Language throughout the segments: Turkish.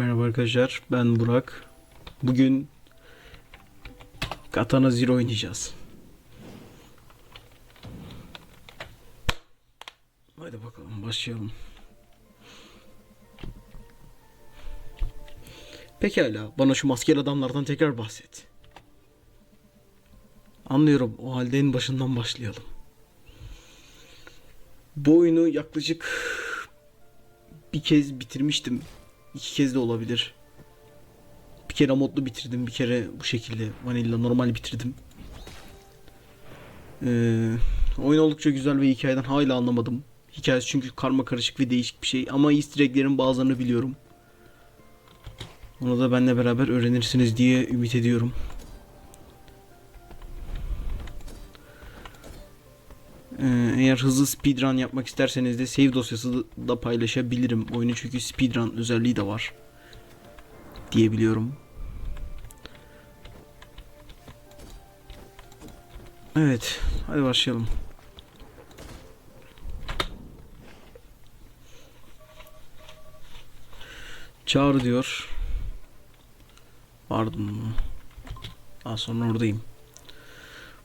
Merhaba arkadaşlar, ben Burak. Bugün Katana Zero oynayacağız. Hadi bakalım başlayalım. Pekala, bana şu maskeli adamlardan tekrar bahset. Anlıyorum, o halde en başından başlayalım. Bu oyunu yaklaşık bir kez bitirmiştim. İki kez de olabilir. Bir kere modlu bitirdim, bir kere bu şekilde vanilla normal bitirdim. Ee, oyun oldukça güzel ve hikayeden hala anlamadım. Hikayesi çünkü karma karışık ve değişik bir şey ama easter egg'lerin bazılarını biliyorum. Onu da benimle beraber öğrenirsiniz diye ümit ediyorum. Eğer hızlı speedrun yapmak isterseniz de save dosyası da paylaşabilirim. Oyunun çünkü speedrun özelliği de var. Diyebiliyorum. Evet, hadi başlayalım. Çağır diyor. Pardon. Daha sonra oradayım.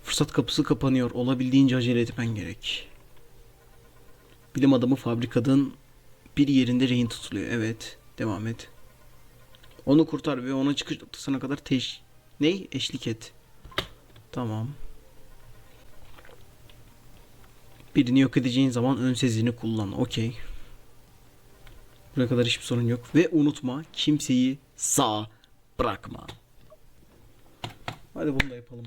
Fırsat kapısı kapanıyor. Olabildiğince acele etmen gerek. Bilim adamı fabrikadın bir yerinde rehin tutuluyor. Evet. Devam et. Onu kurtar ve ona çıkış noktasına kadar teş... Ney? Eşlik et. Tamam. Birini yok edeceğin zaman ön sezini kullan. Okey. Buraya kadar hiçbir sorun yok. Ve unutma kimseyi sağ bırakma. Hadi bunu da yapalım.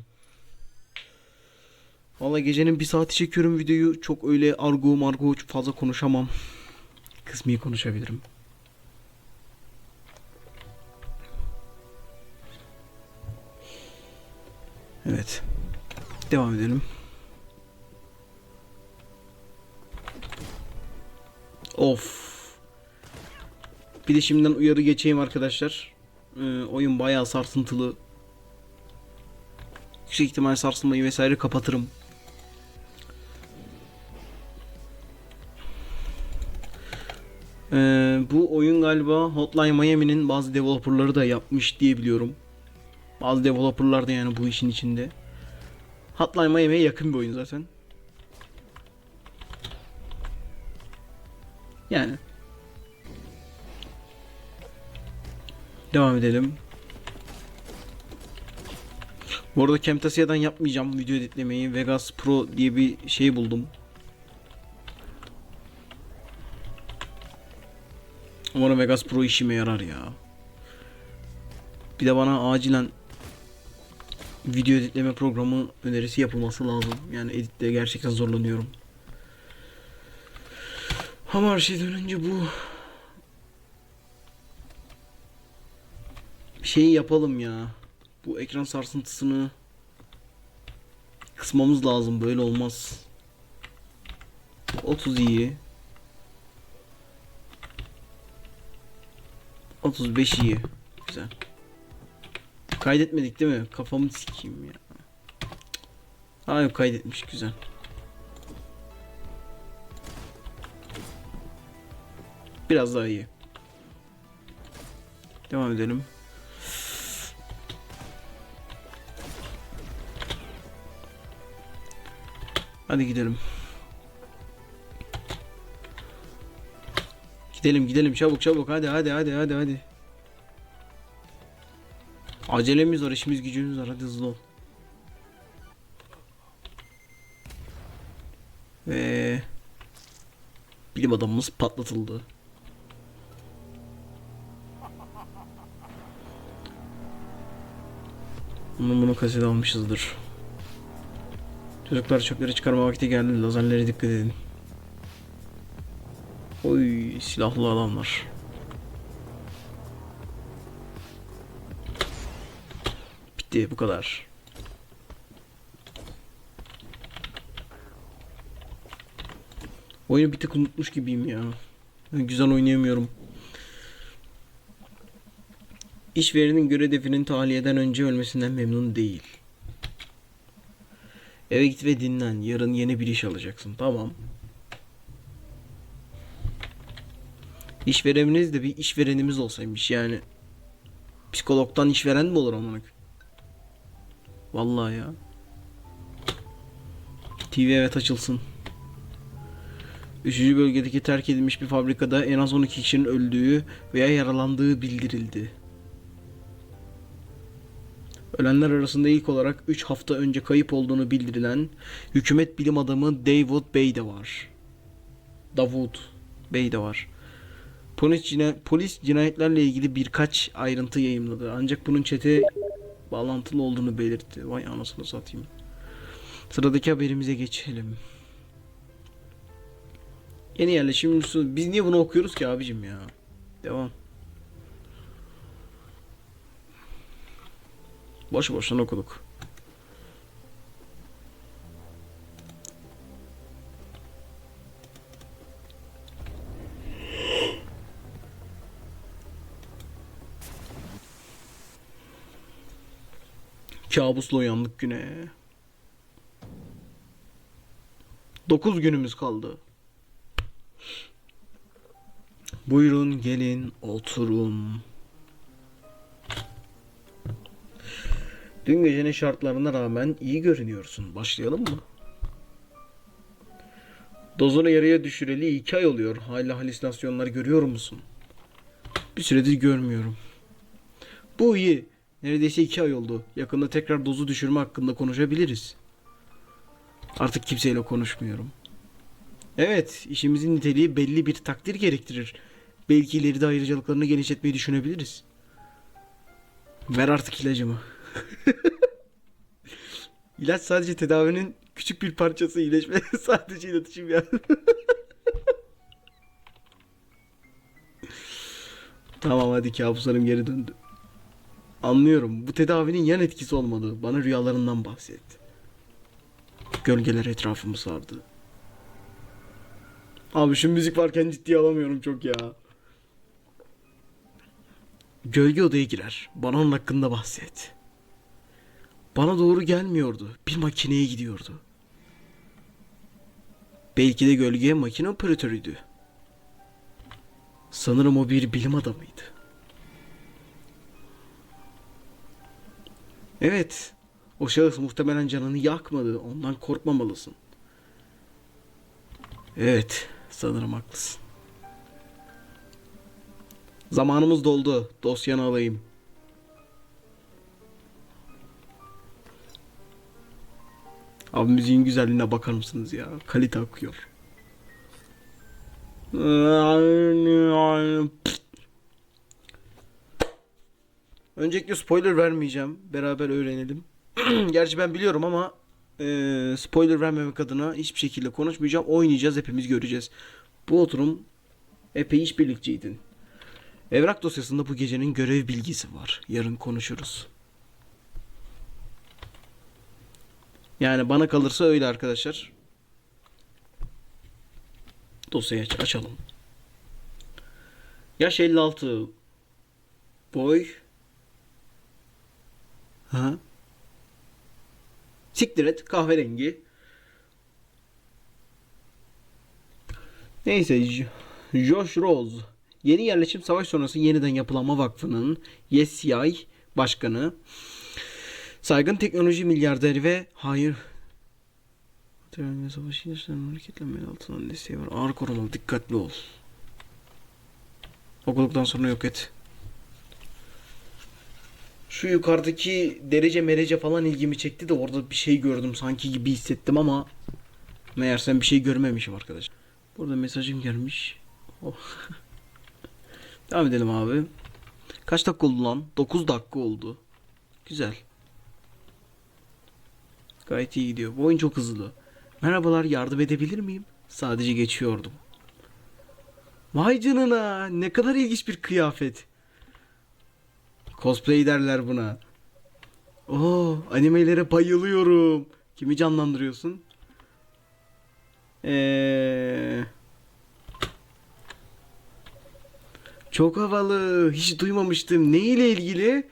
Vallahi gecenin bir saati çekiyorum videoyu. Çok öyle argo margo fazla konuşamam. Kısmi konuşabilirim. Evet. Devam edelim. Of. Bir de şimdiden uyarı geçeyim arkadaşlar. Ee, oyun bayağı sarsıntılı. Yüksek ihtimal sarsılmayı vesaire kapatırım. Ee, bu oyun galiba Hotline Miami'nin bazı developerları da yapmış diye biliyorum. Bazı developerlar da yani bu işin içinde. Hotline Miami'ye yakın bir oyun zaten. Yani. Devam edelim. Bu arada Camtasia'dan yapmayacağım video editlemeyi. Vegas Pro diye bir şey buldum. Umarım Vegas Pro işime yarar ya. Bir de bana acilen video editleme programı önerisi yapılması lazım. Yani editte gerçekten zorlanıyorum. Ama her şeyden önce bu şeyi yapalım ya. Bu ekran sarsıntısını kısmamız lazım. Böyle olmaz. 30 iyi. 35 iyi. Güzel. Kaydetmedik değil mi? Kafamı sikeyim ya. Ha yok kaydetmiş güzel. Biraz daha iyi. Devam edelim. Hadi gidelim. Gidelim gidelim çabuk çabuk hadi hadi hadi hadi hadi. Acelemiz var işimiz gücümüz var hadi hızlı ol. Ve bilim adamımız patlatıldı. Bunu bunu kaset almışızdır. Çocuklar çöpleri çıkarma vakti geldi. Lazerlere dikkat edin. Oy silahlı adamlar. Bitti bu kadar. Oyunu bir tık unutmuş gibiyim ya. Güzel oynayamıyorum. İşverenin görev hedefinin tahliyeden önce ölmesinden memnun değil. Eve git ve dinlen. Yarın yeni bir iş alacaksın. Tamam. İşverenimiz de bir işverenimiz olsaymış yani. Psikologdan işveren mi olur amına? Vallahi ya. TV evet açılsın. Üçüncü bölgedeki terk edilmiş bir fabrikada en az 12 kişinin öldüğü veya yaralandığı bildirildi. Ölenler arasında ilk olarak 3 hafta önce kayıp olduğunu bildirilen hükümet bilim adamı David Bey de var. Davud Bey de var. Polis, cina- polis cinayetlerle ilgili birkaç ayrıntı yayımladı. Ancak bunun çete bağlantılı olduğunu belirtti. Vay anasını satayım. Sıradaki haberimize geçelim. Yeni yerleşim nüfusu. Biz niye bunu okuyoruz ki abicim ya? Devam. Boş boşuna okuduk. Kabusla uyandık güne. 9 günümüz kaldı. Buyurun gelin oturun. Dün gecenin şartlarına rağmen iyi görünüyorsun. Başlayalım mı? Dozunu yarıya düşüreli iki ay oluyor. Hala halüsinasyonlar görüyor musun? Bir süredir görmüyorum. Bu iyi. Neredeyse iki ay oldu. Yakında tekrar dozu düşürme hakkında konuşabiliriz. Artık kimseyle konuşmuyorum. Evet, işimizin niteliği belli bir takdir gerektirir. Belki ileride ayrıcalıklarını genişletmeyi düşünebiliriz. Ver artık ilacımı. İlaç sadece tedavinin küçük bir parçası iyileşme sadece iletişim yani. tamam hadi kabuslarım geri döndü. Anlıyorum. Bu tedavinin yan etkisi olmadı. Bana rüyalarından bahset. Gölgeler etrafımı sardı. Abi şu müzik varken ciddiye alamıyorum çok ya. Gölge odaya girer. Bana onun hakkında bahset. Bana doğru gelmiyordu. Bir makineye gidiyordu. Belki de gölge makine operatörüydü. Sanırım o bir bilim adamıydı. Evet. O şahıs muhtemelen canını yakmadı. Ondan korkmamalısın. Evet. Sanırım haklısın. Zamanımız doldu. Dosyanı alayım. Abi müziğin güzelliğine bakar mısınız ya? Kalite akıyor. Öncelikle spoiler vermeyeceğim. Beraber öğrenelim. Gerçi ben biliyorum ama e, spoiler vermemek adına hiçbir şekilde konuşmayacağım. Oynayacağız hepimiz göreceğiz. Bu oturum epey işbirlikçiydin. Evrak dosyasında bu gecenin görev bilgisi var. Yarın konuşuruz. Yani bana kalırsa öyle arkadaşlar. Dosyayı aç- açalım. Yaş 56. Boy. Ha? Siktir kahverengi. Neyse Josh Rose. Yeni yerleşim savaş sonrası yeniden yapılanma vakfının YesCI başkanı. Saygın teknoloji milyarderi ve hayır Terörle savaşı yaşanan hareketlenmenin altından desteği var. Ağır korumalı dikkatli ol. Okuduktan sonra yok et. Şu yukarıdaki derece merece falan ilgimi çekti de orada bir şey gördüm sanki gibi hissettim ama meğersem bir şey görmemişim arkadaş. Burada mesajım gelmiş. Oh. Devam edelim abi. Kaç dakika oldu lan? 9 dakika oldu. Güzel. Gayet iyi gidiyor. Bu oyun çok hızlı. Merhabalar yardım edebilir miyim? Sadece geçiyordum. Vay canına ne kadar ilginç bir kıyafet. Cosplay derler buna. Oo animelere bayılıyorum. Kimi canlandırıyorsun? Eee... Çok havalı. Hiç duymamıştım. Ne ile ilgili?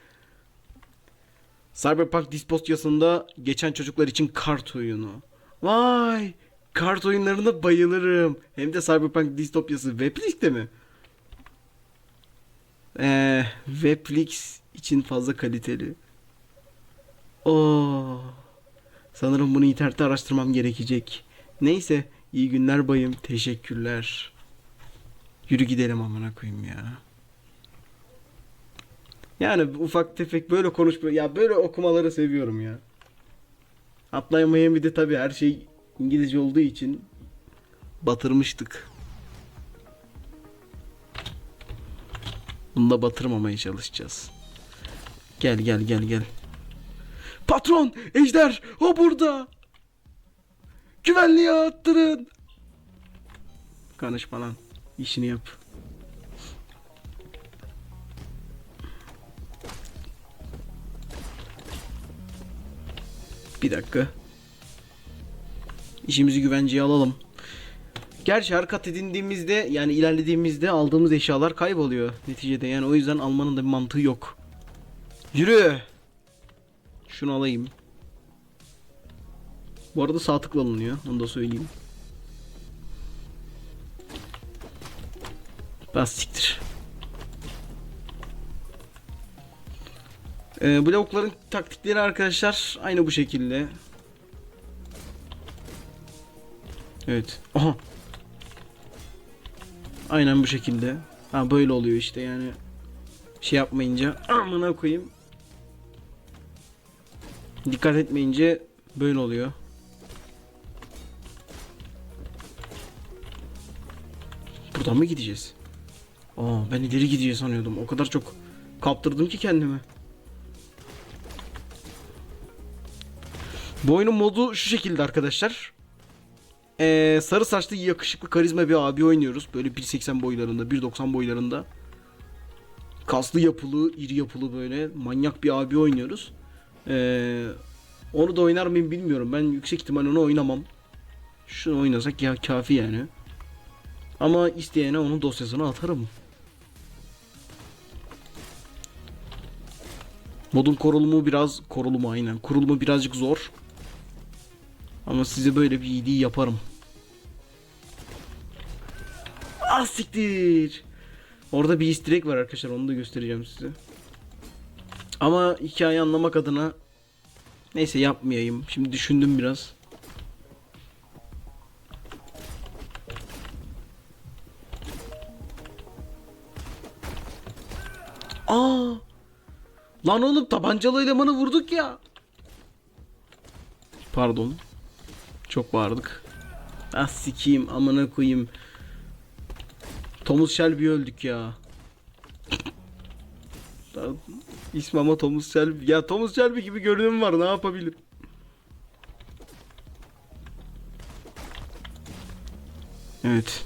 Cyberpunk distosyasında geçen çocuklar için kart oyunu. Vay! Kart oyunlarına bayılırım. Hem de Cyberpunk distopyası. Weblik'te mi? Ee, Webflix için fazla kaliteli. Oo. Sanırım bunu internette araştırmam gerekecek. Neyse, iyi günler bayım. Teşekkürler. Yürü gidelim amına koyayım ya. Yani ufak tefek böyle konuşma ya böyle okumaları seviyorum ya. Atlayamayın bir de tabii her şey İngilizce olduğu için batırmıştık. Bunu da batırmamaya çalışacağız. Gel gel gel gel. Patron! Ejder! O burada! Güvenliğe attırın! Konuşma lan. İşini yap. Bir dakika. İşimizi güvenceye alalım. Gerçi her kat edindiğimizde yani ilerlediğimizde aldığımız eşyalar kayboluyor neticede. Yani o yüzden almanın da bir mantığı yok. Yürü. Şunu alayım. Bu arada sağ tıkla alınıyor. Onu da söyleyeyim. Bas siktir. Ee, blokların taktikleri arkadaşlar aynı bu şekilde. Evet. Aha. Aynen bu şekilde. Ha böyle oluyor işte yani. Şey yapmayınca amına koyayım. Dikkat etmeyince böyle oluyor. Buradan mı gideceğiz? Aa ben ileri gideceğiz sanıyordum. O kadar çok kaptırdım ki kendimi. Bu oyunun modu şu şekilde arkadaşlar. Ee, sarı saçlı yakışıklı karizma bir abi oynuyoruz. Böyle 1.80 boylarında, 1.90 boylarında. Kaslı yapılı, iri yapılı böyle manyak bir abi oynuyoruz. Ee, onu da oynar mıyım bilmiyorum. Ben yüksek ihtimal onu oynamam. Şunu oynasak ya kafi yani. Ama isteyene onun dosyasını atarım. Modun kurulumu biraz kurulumu aynen. Kurulumu birazcık zor. Ama size böyle bir iyiliği yaparım. Ah. Orada bir easter egg var arkadaşlar onu da göstereceğim size. Ama hikayeyi anlamak adına neyse yapmayayım. Şimdi düşündüm biraz. Aa! Lan oğlum tabancalı elemanı vurduk ya. Pardon. Çok bağırdık. Ah sikiyim amına koyayım. Thomas Shelby öldük ya. İsmi ama Thomas Shelby. Ya Thomas Shelby gibi görünüm var ne yapabilirim? Evet.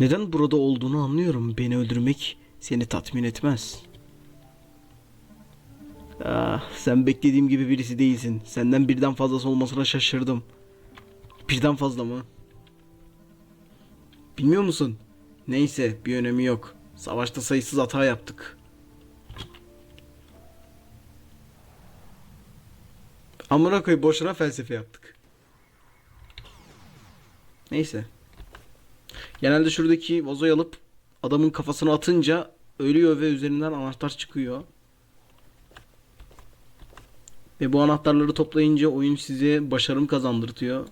Neden burada olduğunu anlıyorum. Beni öldürmek seni tatmin etmez. Ah, sen beklediğim gibi birisi değilsin. Senden birden fazlası olmasına şaşırdım. Birden fazla mı? Bilmiyor musun? Neyse, bir önemi yok. Savaşta sayısız hata yaptık. Amına koy boşuna felsefe yaptık. Neyse. Genelde şuradaki vazoyu alıp adamın kafasına atınca ölüyor ve üzerinden anahtar çıkıyor. Ve bu anahtarları toplayınca oyun size başarım kazandırtıyor.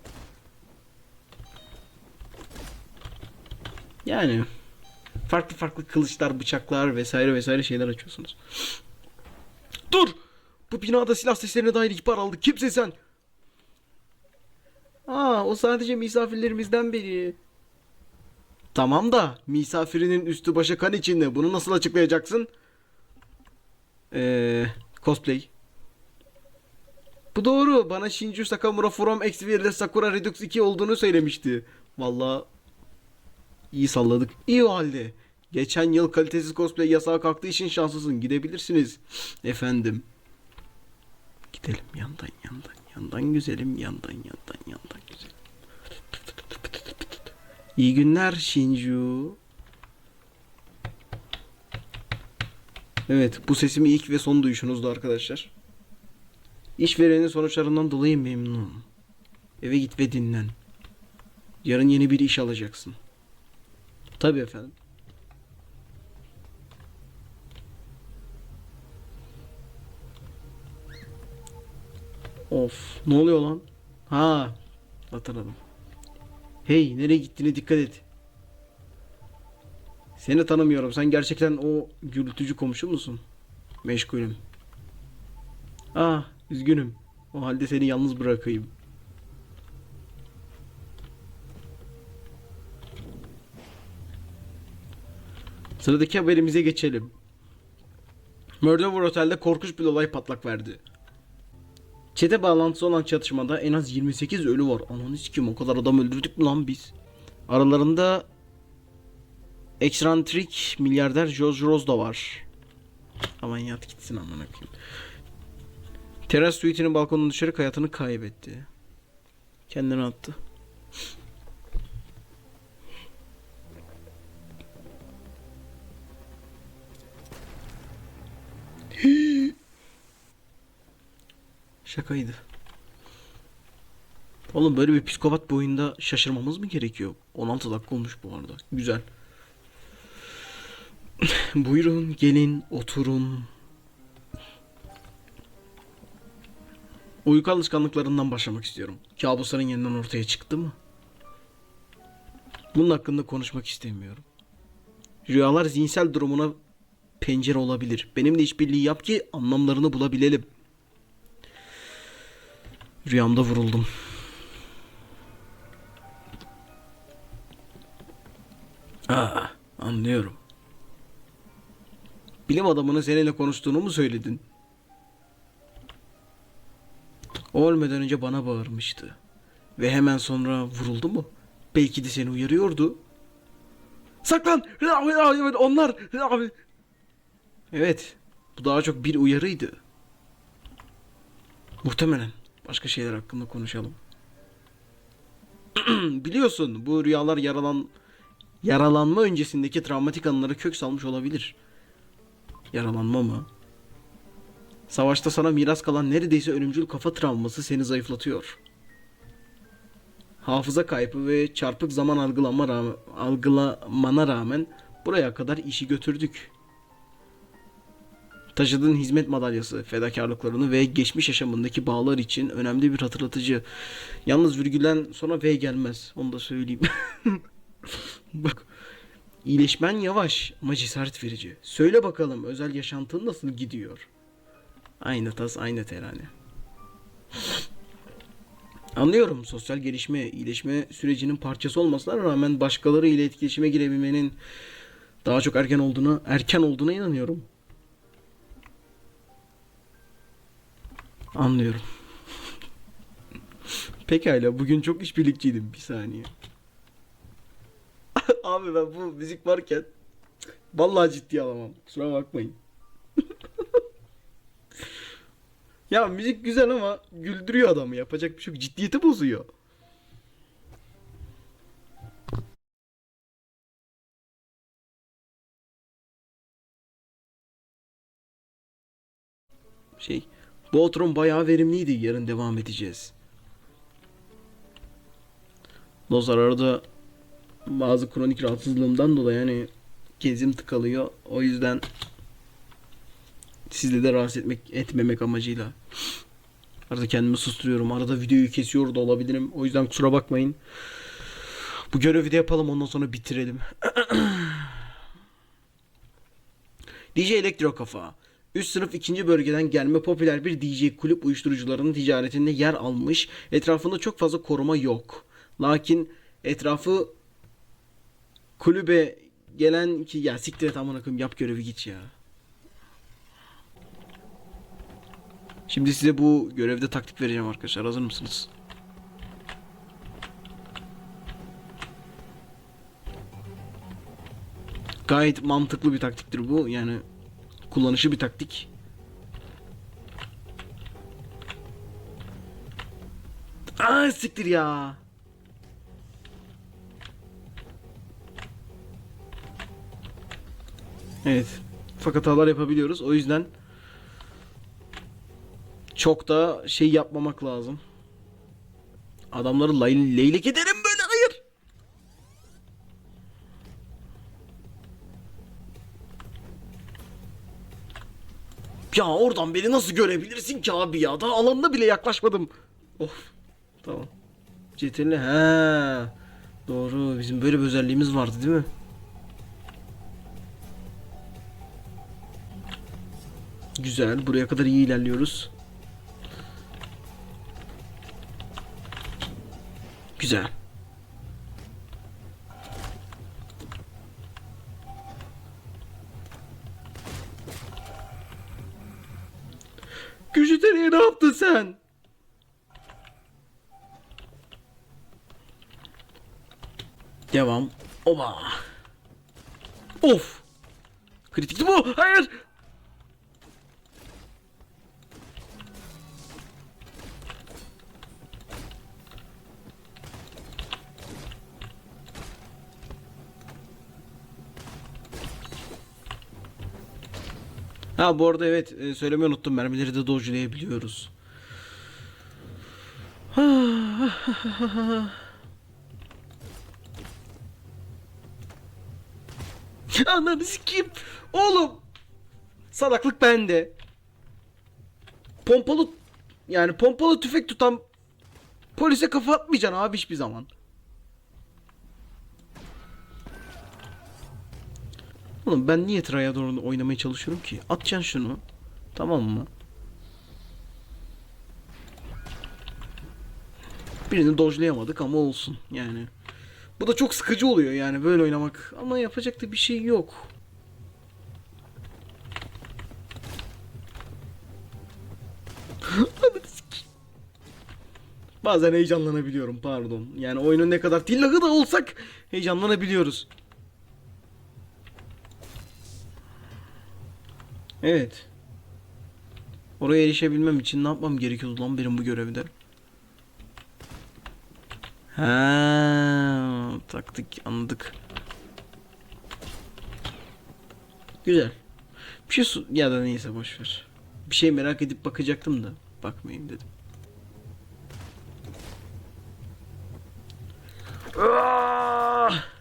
Yani farklı farklı kılıçlar, bıçaklar vesaire vesaire şeyler açıyorsunuz. Dur! Bu binada silah seslerine dair ihbar aldık. Kimsin sen? Aa, o sadece misafirlerimizden biri. Tamam da misafirinin üstü başı kan içinde. Bunu nasıl açıklayacaksın? Eee cosplay. Bu doğru. Bana Shinju Sakamura From X ile Sakura Redux 2 olduğunu söylemişti. Vallahi iyi salladık. İyi o halde. Geçen yıl kalitesiz cosplay yasağı kalktığı için şanslısın. Gidebilirsiniz. Efendim. Gidelim yandan yandan yandan güzelim yandan yandan yandan güzelim. İyi günler Shinju. Evet bu sesimi ilk ve son duyuşunuzdu arkadaşlar. İşverenin sonuçlarından dolayı memnunum. Eve git ve dinlen. Yarın yeni bir iş alacaksın. Tabii efendim. Of, ne oluyor lan? Ha, hatırladım. Hey, nereye gittiğine dikkat et. Seni tanımıyorum. Sen gerçekten o gürültücü komşu musun? Meşgulüm. Ah, üzgünüm. O halde seni yalnız bırakayım. Sıradaki haberimize geçelim. Murder Otel'de korkunç bir olay patlak verdi. Çete bağlantısı olan çatışmada en az 28 ölü var. Ananı kim o kadar adam öldürdük mü lan biz? Aralarında eksantrik milyarder George Rose da var. Aman yat gitsin amına koyayım. Teras suite'nin balkonuna düşerek hayatını kaybetti. Kendini attı. Şakaydı. Oğlum böyle bir psikopat bir oyunda şaşırmamız mı gerekiyor? 16 dakika olmuş bu arada. Güzel. Buyurun gelin oturun. Uyku alışkanlıklarından başlamak istiyorum. Kabusların yeniden ortaya çıktı mı? Bunun hakkında konuşmak istemiyorum. Rüyalar zihinsel durumuna pencere olabilir. Benimle işbirliği yap ki anlamlarını bulabilelim. Rüyamda vuruldum. Aa, anlıyorum. Bilim adamının seninle konuştuğunu mu söyledin? O ölmeden önce bana bağırmıştı. Ve hemen sonra vuruldu mu? Belki de seni uyarıyordu. Saklan! Onlar! Evet. Bu daha çok bir uyarıydı. Muhtemelen. Başka şeyler hakkında konuşalım. Biliyorsun bu rüyalar yaralan yaralanma öncesindeki travmatik anılara kök salmış olabilir. Yaralanma mı? Savaşta sana miras kalan neredeyse ölümcül kafa travması seni zayıflatıyor. Hafıza kaybı ve çarpık zaman algılama rağmen, algılamana rağmen buraya kadar işi götürdük. Taşıdığın hizmet madalyası, fedakarlıklarını ve geçmiş yaşamındaki bağlar için önemli bir hatırlatıcı. Yalnız virgülden sonra V gelmez. Onu da söyleyeyim. Bak. İyileşmen yavaş ama cesaret verici. Söyle bakalım özel yaşantın nasıl gidiyor? Aynı tas aynı terane. Anlıyorum sosyal gelişme, iyileşme sürecinin parçası olmasına rağmen başkaları ile etkileşime girebilmenin daha çok erken olduğuna, erken olduğuna inanıyorum. Anlıyorum. Pekala bugün çok işbirlikçiydim bir saniye. Abi ben bu müzik varken vallahi ciddiye alamam. Kusura bakmayın. Ya müzik güzel ama güldürüyor adamı. Yapacak bir şey yok. Ciddiyeti bozuyor. Şey, bu oturum bayağı verimliydi. Yarın devam edeceğiz. Lozar arada bazı kronik rahatsızlığımdan dolayı yani gezim tıkalıyor. O yüzden sizle de rahatsız etmek etmemek amacıyla arada kendimi susturuyorum. Arada videoyu kesiyor da olabilirim. O yüzden kusura bakmayın. Bu görevi de yapalım ondan sonra bitirelim. DJ Elektro Kafa. Üst sınıf ikinci bölgeden gelme popüler bir DJ kulüp uyuşturucularının ticaretinde yer almış. Etrafında çok fazla koruma yok. Lakin etrafı kulübe gelen ki ya siktir et amına koyayım yap görevi git ya. Şimdi size bu görevde taktik vereceğim arkadaşlar. Hazır mısınız? Gayet mantıklı bir taktiktir bu. Yani kullanışı bir taktik. Aa siktir ya. Evet. Ufak hatalar yapabiliyoruz. O yüzden çok da şey yapmamak lazım. Adamları lay leylek ederim böyle hayır. Ya oradan beni nasıl görebilirsin ki abi ya? Daha alanına bile yaklaşmadım. Of. Tamam. Cetinli he. Doğru. Bizim böyle bir özelliğimiz vardı değil mi? Güzel. Buraya kadar iyi ilerliyoruz. Güzel. Gücüteriye ne yaptın sen? Devam. Oba. Of. Kritikti bu. Hayır. Ha bu arada evet e, söylemeyi unuttum. Mermileri de dodge'layabiliyoruz. Ananı sikeyim. Oğlum. Salaklık bende. Pompalı yani pompalı tüfek tutan polise kafa atmayacaksın abi hiçbir zaman. Oğlum ben niye Traya doğru oynamaya çalışıyorum ki? Atacaksın şunu. Tamam mı? Birini dojlayamadık ama olsun yani. Bu da çok sıkıcı oluyor yani böyle oynamak. Ama yapacak da bir şey yok. Bazen heyecanlanabiliyorum pardon. Yani oyunun ne kadar tillahı da olsak heyecanlanabiliyoruz. Evet. Oraya erişebilmem için ne yapmam gerekiyordu lan benim bu görevde? Ha, taktik anladık. Güzel. Bir şey ya da neyse boş ver. Bir şey merak edip bakacaktım da bakmayayım dedim. Ah!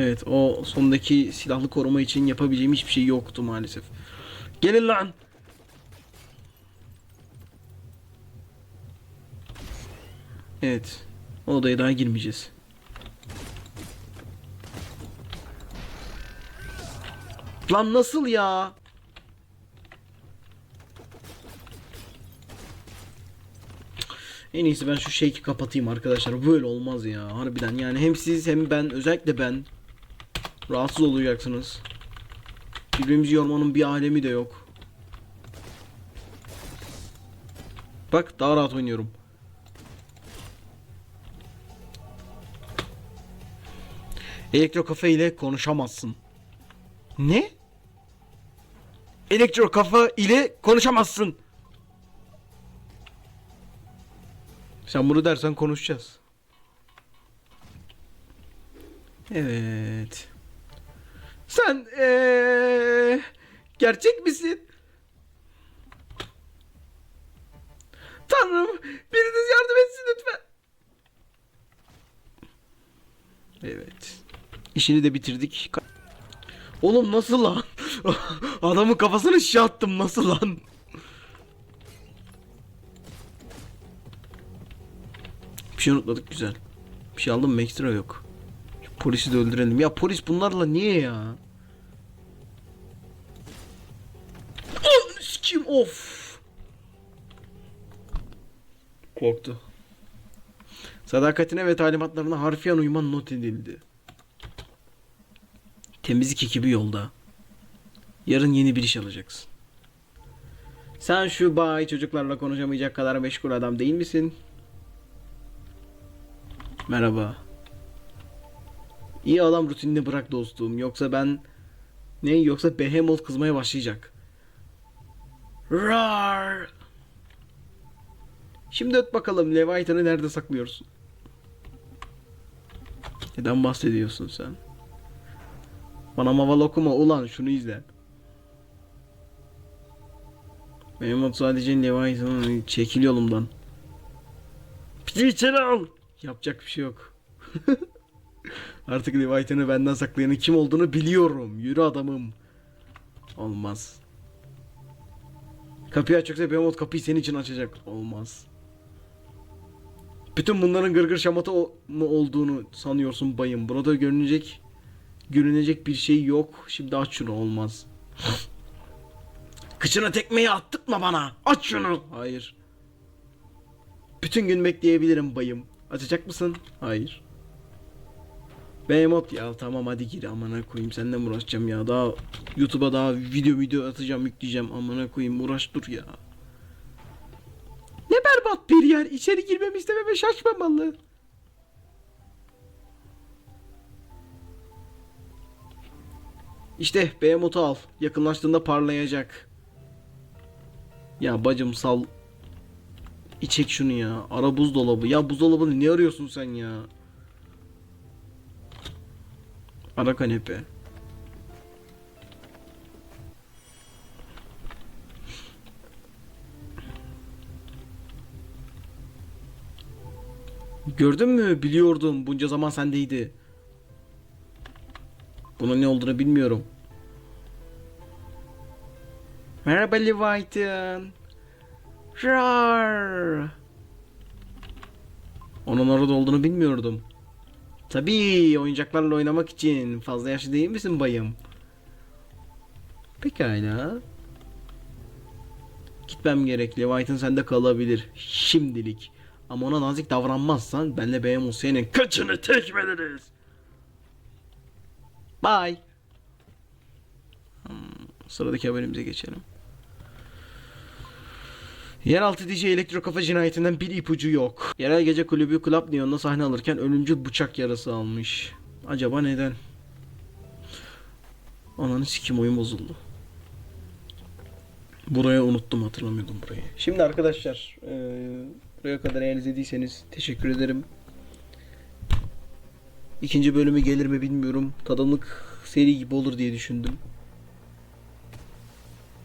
Evet o sondaki silahlı koruma için yapabileceğim hiçbir şey yoktu maalesef. Gelin lan. Evet. O odaya daha girmeyeceğiz. Lan nasıl ya? En iyisi ben şu shake'i kapatayım arkadaşlar. Böyle olmaz ya. Harbiden yani hem siz hem ben özellikle ben rahatsız olacaksınız. Birbirimizi yormanın bir alemi de yok. Bak daha rahat oynuyorum. Elektro kafe ile konuşamazsın. Ne? Elektro kafa ile konuşamazsın. Sen bunu dersen konuşacağız. Evet. Sen ee, gerçek misin? Tanrım, biriniz yardım etsin lütfen. Evet. İşini de bitirdik. Oğlum nasıl lan? Adamın kafasını şişe attım nasıl lan? Bir şey unutmadık güzel. Bir şey aldım mı ekstra yok. Polisi de öldürelim. Ya polis bunlarla niye ya? Sikeyim of. Korktu. Sadakatine ve talimatlarına harfiyen uyman not edildi. Temizlik ekibi yolda. Yarın yeni bir iş alacaksın. Sen şu bay çocuklarla konuşamayacak kadar meşgul adam değil misin? Merhaba. İyi adam rutinini bırak dostum. Yoksa ben... Ne? Yoksa Behemoth kızmaya başlayacak. Rar! Şimdi öt bakalım Leviathan'ı nerede saklıyorsun? Neden bahsediyorsun sen? Bana maval okuma ulan şunu izle. Behemoth sadece Leviathan'ı çekil yolumdan. Bizi içeri al. Yapacak bir şey yok. Artık Leviathan'ı benden saklayanın kim olduğunu biliyorum. Yürü adamım. Olmaz. Kapıyı açacaksa Behemoth kapıyı senin için açacak. Olmaz. Bütün bunların gırgır şamata mı olduğunu sanıyorsun bayım. Buna da görünecek görünecek bir şey yok. Şimdi aç şunu olmaz. Kıçına tekmeyi attırtma bana. Aç şunu. Hayır. Bütün gün bekleyebilirim bayım. Açacak mısın? Hayır. Behemoth ya tamam hadi gir amına koyayım mi uğraşacağım ya daha YouTube'a daha video video atacağım yükleyeceğim amına koyayım uğraş dur ya. Ne berbat bir yer içeri girmemi istememe şaşmamalı. İşte Behemoth'u al yakınlaştığında parlayacak. Ya bacım sal. İçek şunu ya. Ara buzdolabı. Ya buzdolabını ne arıyorsun sen ya? Ara kanepe. Gördün mü? Biliyordum. Bunca zaman sendeydi. Bunun ne olduğunu bilmiyorum. Merhaba Leviathan. Rar. Onun orada olduğunu bilmiyordum. Tabii oyuncaklarla oynamak için. Fazla yaşlı değil misin bayım? Pekala. Gitmem gerek. Leviathan sende kalabilir. Şimdilik. Ama ona nazik davranmazsan benle Behemoth senin kıçını tekmeleriz. Bye. Hmm, sıradaki haberimize geçelim. Yeraltı DJ Elektro Kafa cinayetinden bir ipucu yok. Yerel gece kulübü Club Neon'da sahne alırken ölümcül bıçak yarası almış. Acaba neden? Ananı sikim oyun bozuldu. Buraya unuttum hatırlamıyordum burayı. Şimdi arkadaşlar eee, buraya kadar eğer izlediyseniz teşekkür ederim. İkinci bölümü gelir mi bilmiyorum. Tadımlık seri gibi olur diye düşündüm.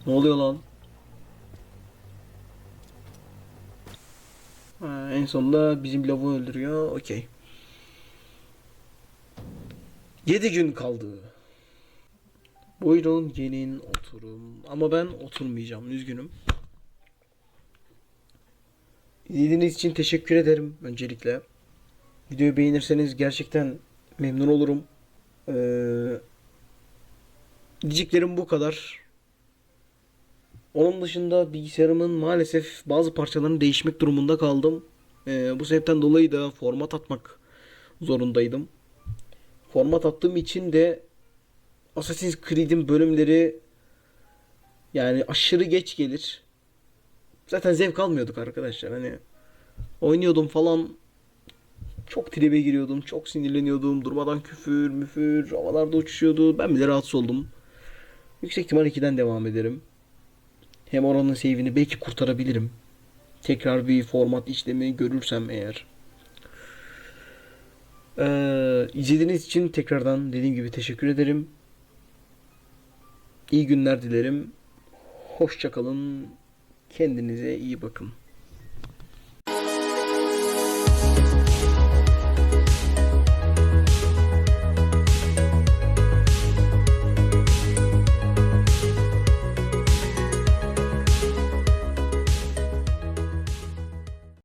Ne oluyor lan? Ha, en sonunda bizim lavuğu öldürüyor. Okey. 7 gün kaldı. Buyurun gelin oturun. Ama ben oturmayacağım. Üzgünüm. İzlediğiniz için teşekkür ederim öncelikle. Videoyu beğenirseniz gerçekten memnun olurum. Ee, diyeceklerim bu kadar. Onun dışında bilgisayarımın maalesef bazı parçalarını değişmek durumunda kaldım. Ee, bu sebepten dolayı da format atmak zorundaydım. Format attığım için de Assassin's Creed'in bölümleri yani aşırı geç gelir. Zaten zevk almıyorduk arkadaşlar. Hani oynuyordum falan çok tribe giriyordum. Çok sinirleniyordum. Durmadan küfür, müfür, havalarda uçuşuyordu. Ben bile rahatsız oldum. Yüksek ihtimal 2'den devam ederim. Hem oranın save'ini belki kurtarabilirim. Tekrar bir format işlemi görürsem eğer. Ee, izlediğiniz için tekrardan dediğim gibi teşekkür ederim. İyi günler dilerim. Hoşçakalın. Kendinize iyi bakın.